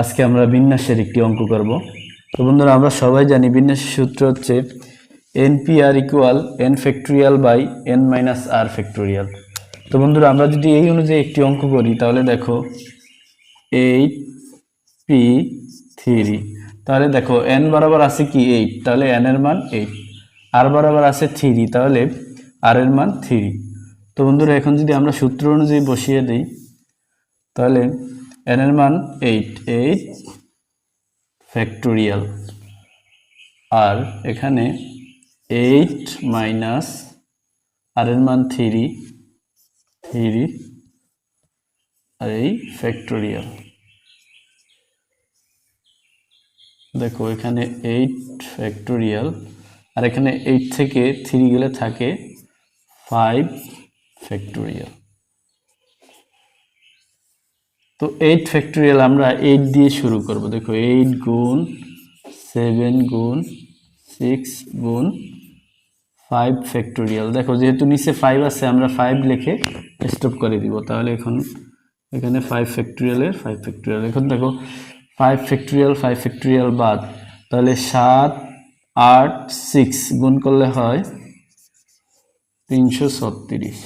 আজকে আমরা বিন্যাসের একটি অঙ্ক করব। তো বন্ধুরা, আমরা সবাই জানি বিন্যাসের সূত্র হচ্ছে N P R equal N factorial by N minus R factorial তো বন্ধুরা, আমরা যদি এই অনুযায়ী একটি অঙ্ক করি, তাহলে দেখো এইট পি থ্রি তাহলে দেখো এন বরাবর আছে কি এইট তাহলে এন এর মান এইট আর বরাবর আছে থ্রি তাহলে আর এর মান থ্রি তো বন্ধুরা, এখন যদি আমরা সূত্র অনুযায়ী বসিয়ে দিই, তাহলে এন এর মান এইট এইট ফ্যাক্টোরিয়াল আর এখানে এইট মাইনাস আর এর মান থ্রি থ্রি আর এই ফ্যাক্টোরিয়াল দেখো, এখানে এইট ফ্যাক্টোরিয়াল আর এখানে এইট থেকে থ্রি গেলে থাকে ফাইভ ফ্যাক্টোরিয়াল তো এইট ফ্যাক্টোরিয়াল আমরা এইট দিয়ে শুরু করব। দেখো এইট গুণ সেভেন গুণ সিক্স গুণ ফাইভ ফ্যাক্টোরিয়াল দেখো যেহেতু নিচে ফাইভ আছে, আমরা ফাইভ লিখে স্টপ করে দিব। তাহলে এখন এখানে ফাইভ ফ্যাক্টোরিয়ালের ফাইভ ফ্যাক্টোরিয়াল এখন দেখো ফাইভ ফ্যাক্টোরিয়াল ফাইভ ফ্যাক্টোরিয়াল বাদ। তাহলে সাত, আট সিক্স গুণ করলে হয় তিনশো ছত্রিশ।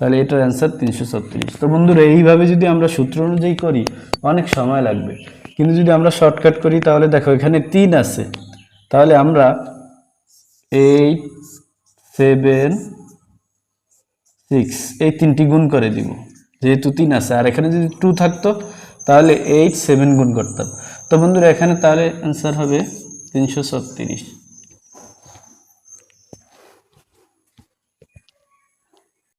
তাহলে এটার অ্যান্সার তিনশো ছত্রিশ। তো বন্ধুরা, এইভাবে যদি আমরা সূত্র অনুযায়ী করি, অনেক সময় লাগবে। কিন্তু যদি আমরা শর্টকাট করি, তাহলে দেখো এখানে তিন আছে। তাহলে আমরা এইট সেভেন সিক্স এই তিনটি গুণ করে দিব। যেহেতু তিন আছে, আর এখানে যদি টু থাকতো, তাহলে এইট সেভেন গুণ করতাম। তো বন্ধুরা, এখানে তাহলে অ্যান্সার হবে তিনশো ছত্রিশ।